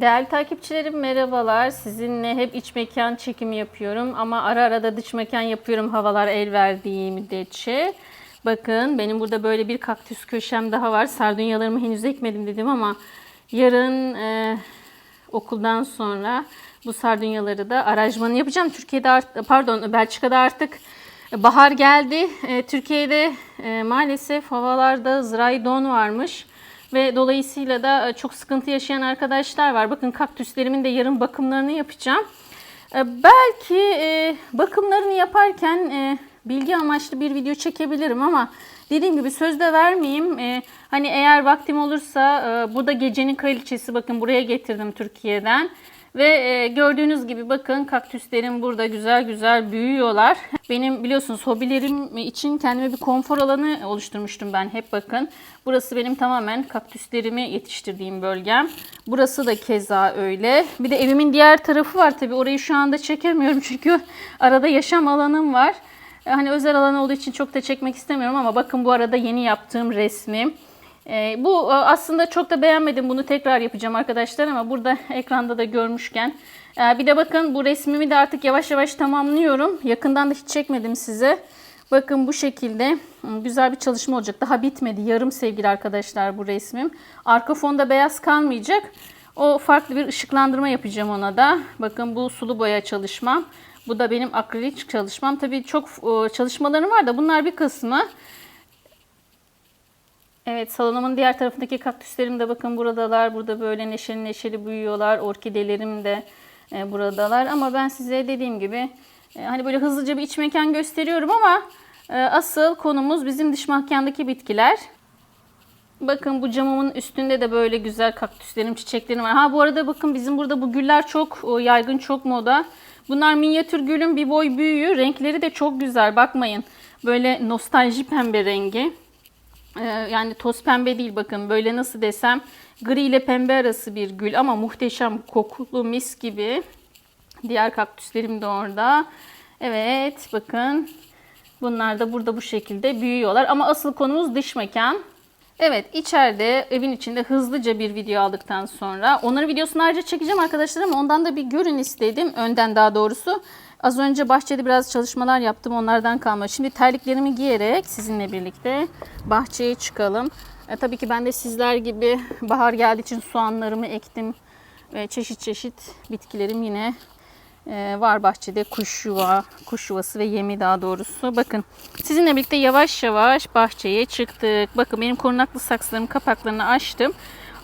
Değerli takipçilerim merhabalar. Sizinle hep iç mekan çekimi yapıyorum ama ara ara da dış mekan yapıyorum havalar el verdiği müddetçe. Bakın benim burada böyle bir kaktüs köşem daha var. Sardunyalarımı henüz ekmedim dedim ama yarın e, okuldan sonra bu sardunyaları da arajmanı yapacağım. Türkiye'de art- pardon Belçika'da artık bahar geldi. E, Türkiye'de e, maalesef havalarda zirai don varmış. Ve dolayısıyla da e, çok sıkıntı yaşayan arkadaşlar var. Bakın kaktüslerimin de yarın bakımlarını yapacağım. E, Belki e, bakımlarını yaparken bilgi amaçlı bir video çekebilirim ama dediğim gibi sözde vermeyeyim. Hani eğer vaktim olursa e, burada gecenin kraliçesi bakın buraya getirdim Türkiye'den. Ve e, gördüğünüz gibi bakın kaktüslerim burada güzel güzel büyüyorlar. Benim biliyorsunuz hobilerim için kendime bir konfor alanı oluşturmuştum ben hep bakın. Burası benim tamamen kaktüslerimi yetiştirdiğim bölgem. Burası da keza öyle. Bir de evimin diğer tarafı var tabii orayı şu anda çekemiyorum çünkü arada yaşam alanım var. E, Hani özel alan olduğu için çok da çekmek istemiyorum ama bakın bu arada yeni yaptığım resmim. Ee, bu e, aslında çok da beğenmedim. Bunu tekrar yapacağım arkadaşlar ama burada ekranda da görmüşken. Ee, bir de bakın bu resmimi de artık yavaş yavaş tamamlıyorum. Yakından da hiç çekmedim size. Bakın bu şekilde Hmm, güzel bir çalışma olacak. Daha bitmedi. Yarım sevgili arkadaşlar bu resmim. Arka fonda beyaz kalmayacak. O farklı bir ışıklandırma yapacağım ona da. Bakın bu sulu boya çalışmam. Bu da benim akrilik çalışmam. Tabii çok e, çalışmalarım var da bunlar bir kısmı. Evet salonumun diğer tarafındaki kaktüslerim de bakın buradalar. Burada böyle neşeli neşeli büyüyorlar. Orkidelerim de e, buradalar. Ama ben size dediğim gibi e, hani böyle hızlıca bir iç mekan gösteriyorum ama e, asıl konumuz bizim dış mekandaki bitkiler. Bakın bu camımın üstünde de böyle güzel kaktüslerim, çiçeklerim var. Ha bu arada bakın bizim burada bu güller çok yaygın, çok moda. Bunlar minyatür gülün bir boy büyüğü. Renkleri de çok güzel. Bakmayın. Böyle nostalji pembe rengi. Ee, yani toz pembe değil bakın. Böyle nasıl desem gri ile pembe arası bir gül ama muhteşem kokulu mis gibi. Diğer kaktüslerim de orada. Evet bakın. Bunlar da burada bu şekilde büyüyorlar. Ama asıl konumuz dış mekan. Evet içeride evin içinde hızlıca bir video aldıktan sonra onların videosunu ayrıca çekeceğim arkadaşlar ama ondan da bir görün istedim. Önden daha doğrusu. Az önce bahçede biraz çalışmalar yaptım onlardan kalma. Şimdi terliklerimi giyerek sizinle birlikte bahçeye çıkalım. E, tabii ki ben de sizler gibi bahar geldiği için soğanlarımı ektim. Ve çeşit çeşit bitkilerim yine var bahçede kuş yuva, kuş yuvası ve yemi daha doğrusu. Bakın sizinle birlikte yavaş yavaş bahçeye çıktık. Bakın benim korunaklı saksılarım kapaklarını açtım.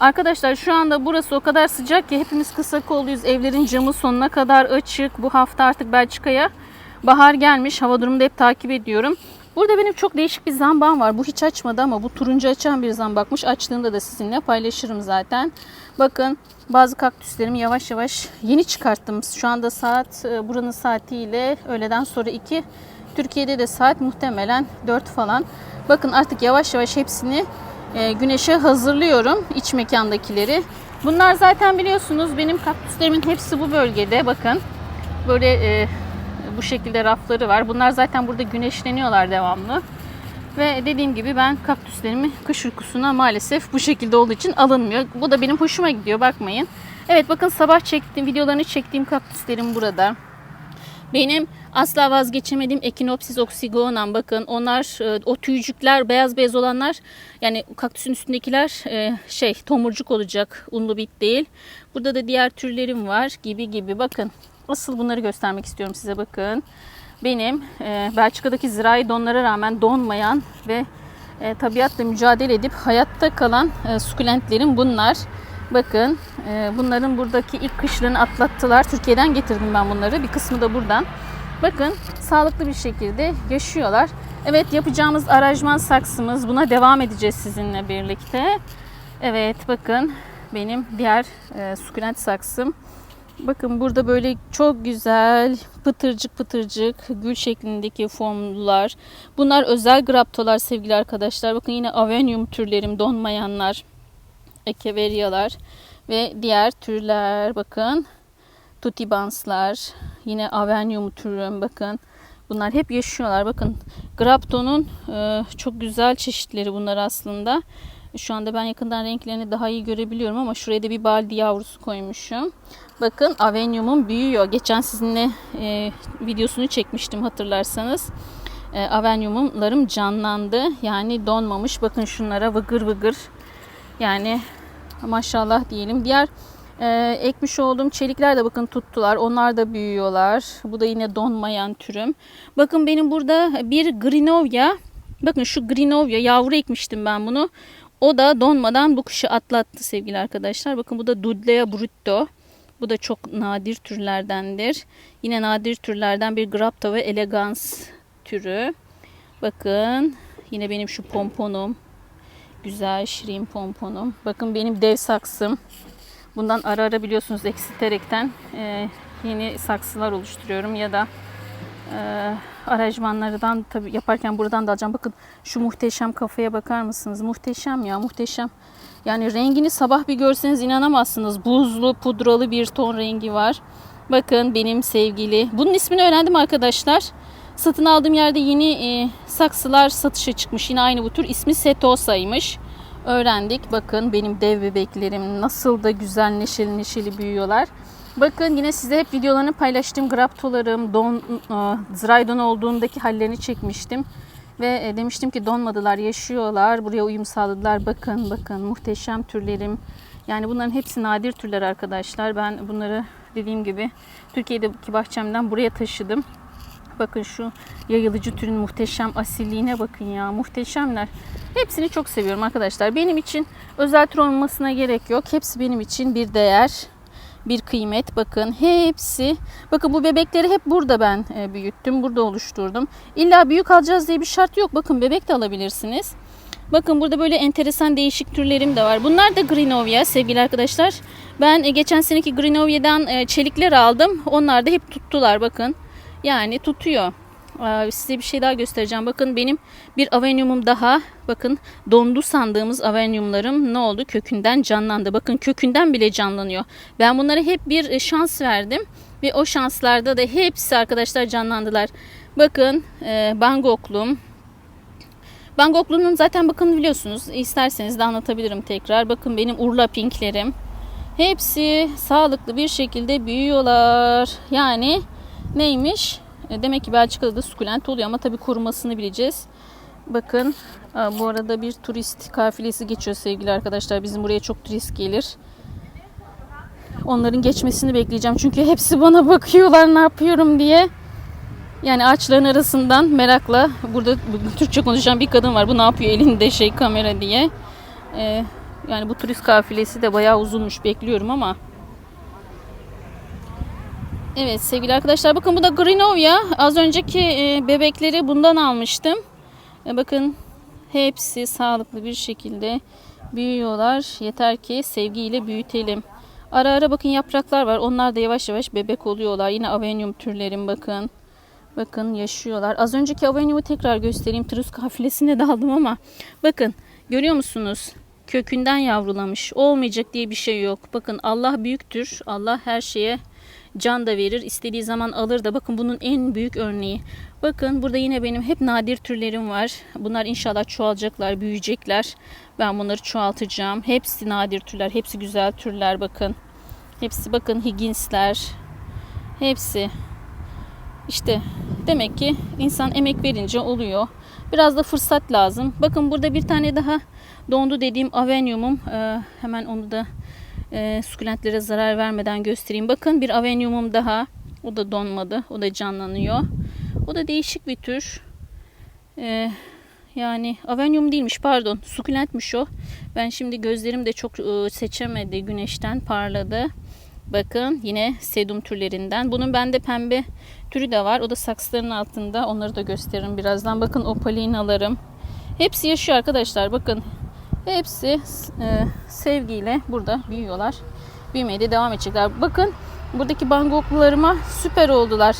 Arkadaşlar şu anda burası o kadar sıcak ki hepimiz kısa kolluyuz. Evlerin camı sonuna kadar açık. Bu hafta artık Belçika'ya bahar gelmiş. Hava durumunu hep takip ediyorum. Burada benim çok değişik bir zambağım var. Bu hiç açmadı ama bu turuncu açan bir zambakmış. Açtığında da sizinle paylaşırım zaten. Bakın bazı kaktüslerimi yavaş yavaş yeni çıkarttım. Şu anda saat e, buranın saatiyle öğleden sonra 2. Türkiye'de de saat muhtemelen 4 falan. Bakın artık yavaş yavaş hepsini e, güneşe hazırlıyorum. iç mekandakileri. Bunlar zaten biliyorsunuz benim kaktüslerimin hepsi bu bölgede. Bakın böyle e, bu şekilde rafları var. Bunlar zaten burada güneşleniyorlar devamlı. Ve dediğim gibi ben kaktüslerimi kış uykusuna maalesef bu şekilde olduğu için alınmıyor. Bu da benim hoşuma gidiyor bakmayın. Evet bakın sabah çektiğim videolarını çektiğim kaktüslerim burada. Benim asla vazgeçemediğim Echinopsis oxygonam bakın onlar e, o tüycükler beyaz beyaz olanlar yani kaktüsün üstündekiler e, şey tomurcuk olacak unlu bit değil. Burada da diğer türlerim var gibi gibi bakın asıl bunları göstermek istiyorum size bakın. Benim e, Belçika'daki zirai donlara rağmen donmayan ve e, tabiatla mücadele edip hayatta kalan e, sukulentlerim bunlar. Bakın e, bunların buradaki ilk kışlarını atlattılar. Türkiye'den getirdim ben bunları. Bir kısmı da buradan. Bakın sağlıklı bir şekilde yaşıyorlar. Evet yapacağımız arajman saksımız. Buna devam edeceğiz sizinle birlikte. Evet bakın benim diğer e, sukulent saksım. Bakın burada böyle çok güzel pıtırcık pıtırcık gül şeklindeki formlular. Bunlar özel graptolar sevgili arkadaşlar. Bakın yine avenyum türlerim donmayanlar. Ekeveriyalar ve diğer türler bakın. Tutibanslar, yine avenyum türüm bakın. Bunlar hep yaşıyorlar. Bakın Grapto'nun e, çok güzel çeşitleri bunlar aslında. Şu anda ben yakından renklerini daha iyi görebiliyorum ama şuraya da bir baldi yavrusu koymuşum. Bakın avenyumum büyüyor. Geçen sizinle e, videosunu çekmiştim hatırlarsanız. E, avenyumlarım canlandı. Yani donmamış. Bakın şunlara vıgır vıgır. Yani maşallah diyelim. Diğer e, ekmiş olduğum çelikler de bakın tuttular. Onlar da büyüyorlar. Bu da yine donmayan türüm. Bakın benim burada bir Grinovia. Bakın şu Grinovia yavru ekmiştim ben bunu. O da donmadan bu kışı atlattı sevgili arkadaşlar. Bakın bu da Dudlea brutto. Bu da çok nadir türlerdendir. Yine nadir türlerden bir Grapta ve Elegans türü. Bakın yine benim şu pomponum. Güzel şirin pomponum. Bakın benim dev saksım. Bundan ara ara biliyorsunuz eksiterekten e, yeni saksılar oluşturuyorum ya da e, aranjmanlardan tabi yaparken buradan da alacağım. Bakın şu muhteşem kafaya bakar mısınız? Muhteşem ya muhteşem. Yani rengini sabah bir görseniz inanamazsınız. Buzlu pudralı bir ton rengi var. Bakın benim sevgili. Bunun ismini öğrendim arkadaşlar. Satın aldığım yerde yeni e, saksılar satışa çıkmış. Yine aynı bu tür. İsmi Setosa'ymış. Öğrendik. Bakın benim dev bebeklerim nasıl da güzel neşeli neşeli büyüyorlar. Bakın yine size hep videolarını paylaştığım graptolarım, don, e, Zraydon olduğundaki hallerini çekmiştim. Ve e, demiştim ki donmadılar, yaşıyorlar. Buraya uyum sağladılar. Bakın bakın muhteşem türlerim. Yani bunların hepsi nadir türler arkadaşlar. Ben bunları dediğim gibi Türkiye'deki bahçemden buraya taşıdım. Bakın şu yayılıcı türün muhteşem asilliğine bakın ya. Muhteşemler. Hepsini çok seviyorum arkadaşlar. Benim için özel tür olmasına gerek yok. Hepsi benim için bir değer bir kıymet. Bakın hepsi. Bakın bu bebekleri hep burada ben e, büyüttüm. Burada oluşturdum. İlla büyük alacağız diye bir şart yok. Bakın bebek de alabilirsiniz. Bakın burada böyle enteresan değişik türlerim de var. Bunlar da Grinovia sevgili arkadaşlar. Ben e, geçen seneki Grinovia'dan e, çelikler aldım. Onlar da hep tuttular bakın. Yani tutuyor. Aa, Size bir şey daha göstereceğim. Bakın benim bir avenyumum daha. Bakın dondu sandığımız avenyumlarım ne oldu? Kökünden canlandı. Bakın kökünden bile canlanıyor. Ben bunlara hep bir e, şans verdim. Ve o şanslarda da hepsi arkadaşlar canlandılar. Bakın e, Bangoklum. Bangoklu'nun zaten bakın biliyorsunuz. İsterseniz de anlatabilirim tekrar. Bakın benim Urla Pinklerim. Hepsi sağlıklı bir şekilde büyüyorlar. Yani neymiş? E, Demek ki Belçika'da da sukulent oluyor ama tabii korumasını bileceğiz. Bakın e, bu arada bir turist kafilesi geçiyor sevgili arkadaşlar. Bizim buraya çok turist gelir. Onların geçmesini bekleyeceğim. Çünkü hepsi bana bakıyorlar ne yapıyorum diye. Yani ağaçların arasından merakla burada Türkçe konuşan bir kadın var. Bu ne yapıyor elinde şey kamera diye. E, yani bu turist kafilesi de bayağı uzunmuş bekliyorum ama Evet sevgili arkadaşlar bakın bu da Grinovia. Az önceki e, bebekleri bundan almıştım. E, bakın hepsi sağlıklı bir şekilde büyüyorlar. Yeter ki sevgiyle büyütelim. Ara ara bakın yapraklar var. Onlar da yavaş yavaş bebek oluyorlar. Yine avenyum türlerim bakın. Bakın yaşıyorlar. Az önceki avenyumu tekrar göstereyim. Trus kafilesine de ama bakın görüyor musunuz? Kökünden yavrulamış. Olmayacak diye bir şey yok. Bakın Allah büyüktür. Allah her şeye can da verir. istediği zaman alır da. Bakın bunun en büyük örneği. Bakın burada yine benim hep nadir türlerim var. Bunlar inşallah çoğalacaklar, büyüyecekler. Ben bunları çoğaltacağım. Hepsi nadir türler, hepsi güzel türler bakın. Hepsi bakın Higgins'ler. Hepsi. İşte demek ki insan emek verince oluyor. Biraz da fırsat lazım. Bakın burada bir tane daha dondu dediğim avenyumum. Ee, hemen onu da e, sukulentlere zarar vermeden göstereyim. Bakın bir avenyumum daha. O da donmadı. O da canlanıyor. O da değişik bir tür. Ee, yani avenyum değilmiş pardon. Sukulentmiş o. Ben şimdi gözlerim de çok e, seçemedi. Güneşten parladı. Bakın yine sedum türlerinden. Bunun bende pembe türü de var. O da saksıların altında. Onları da gösteririm birazdan. Bakın opalinalarım. Hepsi yaşıyor arkadaşlar. Bakın hepsi e, sevgiyle burada büyüyorlar. Büyümeye de devam edecekler. Bakın buradaki bangoklularıma süper oldular.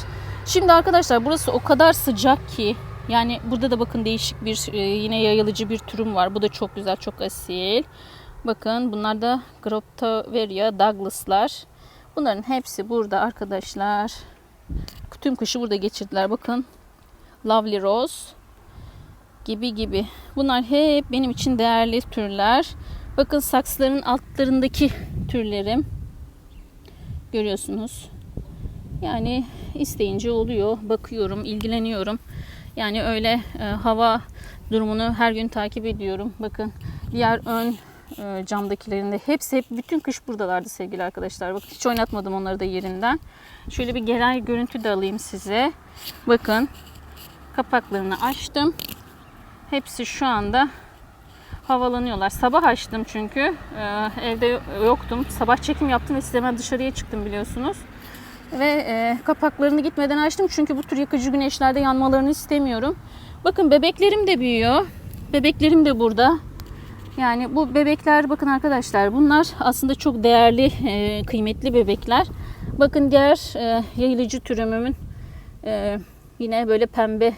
Şimdi arkadaşlar burası o kadar sıcak ki yani burada da bakın değişik bir e, yine yayılıcı bir türüm var. Bu da çok güzel, çok asil. Bakın bunlar da Groptoveria Douglas'lar. Bunların hepsi burada arkadaşlar. Tüm kışı burada geçirdiler. Bakın Lovely Rose. Gibi gibi. Bunlar hep benim için değerli türler. Bakın saksıların altlarındaki türlerim. Görüyorsunuz. Yani isteyince oluyor. Bakıyorum, ilgileniyorum. Yani öyle e, hava durumunu her gün takip ediyorum. Bakın diğer ön e, camdakilerinde hepsi hep bütün kış buradalardı sevgili arkadaşlar. Bakın hiç oynatmadım onları da yerinden. Şöyle bir genel görüntü de alayım size. Bakın kapaklarını açtım. Hepsi şu anda havalanıyorlar. Sabah açtım çünkü. Ee, evde yoktum. Sabah çekim yaptım ve size hemen dışarıya çıktım biliyorsunuz. Ve e, kapaklarını gitmeden açtım çünkü bu tür yakıcı güneşlerde yanmalarını istemiyorum. Bakın bebeklerim de büyüyor. Bebeklerim de burada. Yani bu bebekler bakın arkadaşlar bunlar aslında çok değerli, e, kıymetli bebekler. Bakın diğer e, yayılıcı türümümün e, yine böyle pembe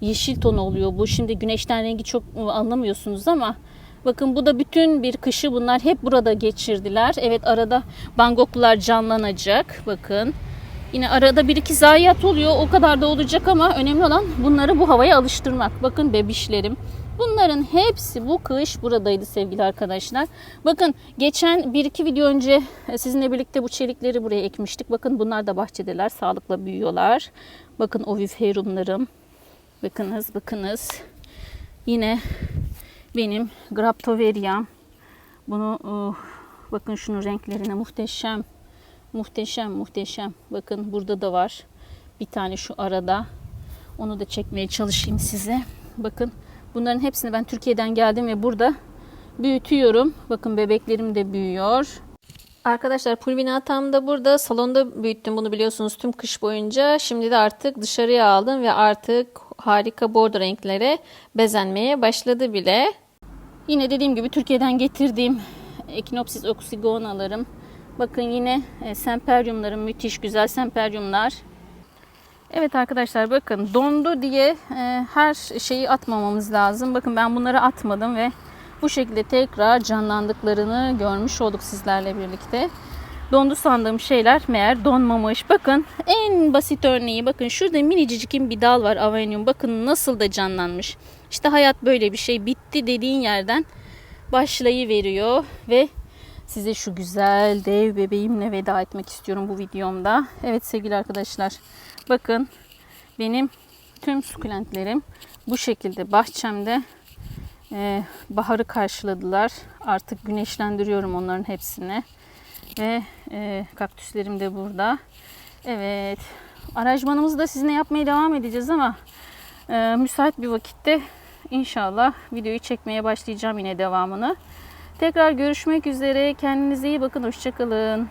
yeşil ton oluyor bu. Şimdi güneşten rengi çok e, anlamıyorsunuz ama bakın bu da bütün bir kışı bunlar hep burada geçirdiler. Evet arada bangoklar canlanacak. Bakın yine arada bir iki zayiat oluyor. O kadar da olacak ama önemli olan bunları bu havaya alıştırmak. Bakın bebişlerim. Bunların hepsi bu kış buradaydı sevgili arkadaşlar. Bakın geçen bir iki video önce e, sizinle birlikte bu çelikleri buraya ekmiştik. Bakın bunlar da bahçedeler. Sağlıkla büyüyorlar. Bakın oviferumlarım. Bakınız bakınız. Yine benim Graptoveriam. Bunu uh, bakın şunun renklerine muhteşem. Muhteşem muhteşem. Bakın burada da var. Bir tane şu arada. Onu da çekmeye çalışayım size. Bakın bunların hepsini ben Türkiye'den geldim ve burada büyütüyorum. Bakın bebeklerim de büyüyor. Arkadaşlar pulvinatam da burada salonda büyüttüm bunu biliyorsunuz tüm kış boyunca. Şimdi de artık dışarıya aldım ve artık harika bordo renklere bezenmeye başladı bile. Yine dediğim gibi Türkiye'den getirdiğim Echinopsis oxygonalarım. Bakın yine e, semperyumlarım müthiş güzel semperyumlar. Evet arkadaşlar bakın dondu diye e, her şeyi atmamamız lazım. Bakın ben bunları atmadım ve bu şekilde tekrar canlandıklarını görmüş olduk sizlerle birlikte. Dondu sandığım şeyler meğer donmamış. Bakın en basit örneği bakın şurada minicicikin bir dal var avenium. Bakın nasıl da canlanmış. İşte hayat böyle bir şey. Bitti dediğin yerden başlayıveriyor ve size şu güzel dev bebeğimle veda etmek istiyorum bu videomda. Evet sevgili arkadaşlar bakın benim tüm sukulentlerim bu şekilde bahçemde e, baharı karşıladılar. Artık güneşlendiriyorum onların hepsini. Ve e, kaktüslerim de burada. Evet. Aranjmanımızı da sizinle yapmaya devam edeceğiz ama e, müsait bir vakitte inşallah videoyu çekmeye başlayacağım yine devamını. Tekrar görüşmek üzere. Kendinize iyi bakın. Hoşçakalın.